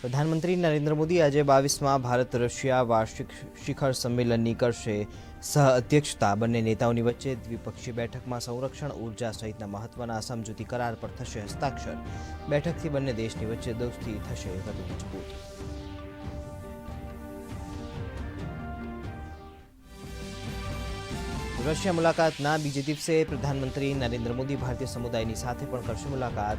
પ્રધાનમંત્રી નરેન્દ્ર મોદી આજે બાવીસમાં ભારત રશિયા વાર્ષિક શિખર સંમેલનની કરશે. સહ અધ્યક્ષતા બંને નેતાઓની વચ્ચે દ્વિપક્ષીય બેઠકમાં સંરક્ષણ, ઊર્જા સહિતના મહત્વના સમજૂતી કરાર પર થશે હસ્તાક્ષર. બેઠકથી બંને દેશની વચ્ચે દોસ્તી થશે વધુ મજબૂત. રશિયા મુલાકાતના બીજે દિવસે પ્રધાનમંત્રી નરેન્દ્ર મોદી ભારતીય સમુદાયની સાથે પણ કરશે મુલાકાત.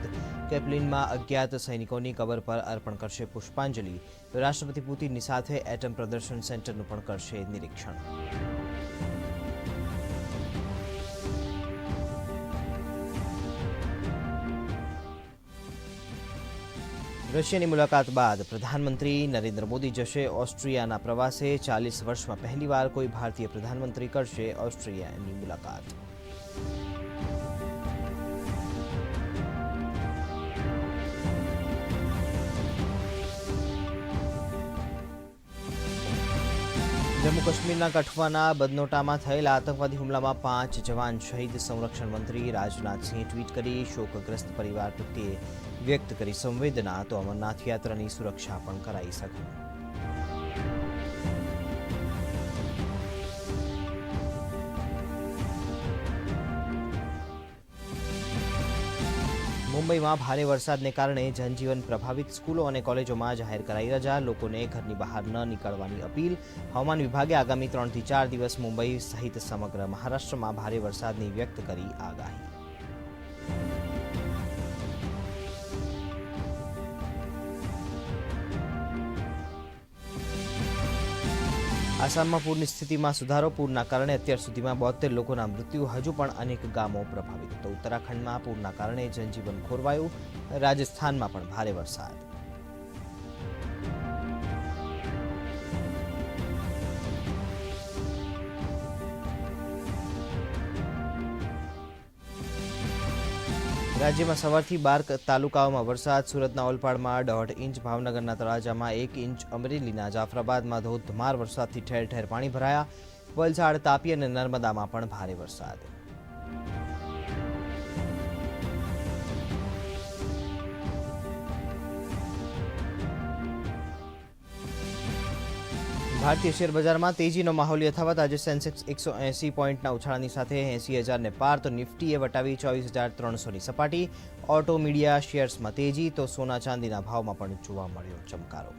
કેપ્લિનમાં અજ્ઞાત સૈનિકોની કબર પર અર્પણ કરશે પુષ્પાંજલિ. રાષ્ટ્રપતિ પુતિનની સાથે એટમ પ્રદર્શન સેન્ટરનું પણ કરશે નિરીક્ષણ. રશિયાની મુલાકાત બાદ પ્રધાનમંત્રી નરેન્દ્ર મોદી જશે ઓસ્ટ્રિયાના પ્રવાસે. ચાલીસ વર્ષમાં પહેલીવાર કોઈ ભારતીય પ્રધાનમંત્રી કરશે ઓસ્ટ્રિયાની મુલાકાત. જમ્મુ કાશ્મીરના કઠવાના બદનોટામાં થયેલા આતંકવાદી હુમલામાં પાંચ જવાન શહીદ સંરક્ષણ મંત્રી રાજનાથસિંહે ટ્વીટ કરી શોકગ્રસ્ત પરિવાર પ્રત્યે વ્યક્ત કરી સંવેદના, તો અમરનાથ યાત્રાની સુરક્ષા પણ કરાઈ શકે. મુંબઈમાં ભારે વરસાદને કારણે જનજીવન પ્રભાવિત સ્કૂલો અને કોલેજોમાં જાહેર કરાઈ રજા. લોકોને ઘરની બહાર ન નીકળવાની અપીલ. હવામાન વિભાગે આગામી ત્રણથી ચાર દિવસ મુંબઈ સહિત સમગ્ર મહારાષ્ટ્રમાં ભારે વરસાદની વ્યક્ત કરી આગાહી. આસામમાં પૂરની સ્થિતિમાં સુધારો, પૂરના કારણે અત્યાર સુધીમાં બોતેર લોકોના મૃત્યુ, હજુ પણ અનેક ગામો પ્રભાવિત. તો ઉત્તરાખંડમાં પૂરના કારણે જનજીવન ખોરવાયું, રાજસ્થાનમાં પણ ભારે વરસાદ. રાજ્યમાં સવારથી બાર તાલુકાઓમાં વરસાદ, સુરતના ઓલપાડમાં દોઢ ઇંચ, ભાવનગરના તળાજામાં એક ઇંચ, અમરેલીના જાફરાબાદમાં ધોધમાર વરસાદથી ઠેર ઠેર પાણી ભરાયા. વલસાડ, તાપી અને નર્મદામાં પણ ભારે વરસાદ. ભારતીય શેર બજારમાં તેજીનો માહોલ યથાવત. આજે સેન્સેક્સ એકસો એંસી પોઈન્ટના ઉછાળાની સાથે એંસી હજારને પાર. તો નિફ્ટીએ વટાવી ચોવીસ હજાર ત્રણસોની સપાટી. ઓટો મીડિયા શેર્સમાં તેજી, તો સોના ચાંદીના ભાવમાં પણ જોવા મળ્યો ચમકારો.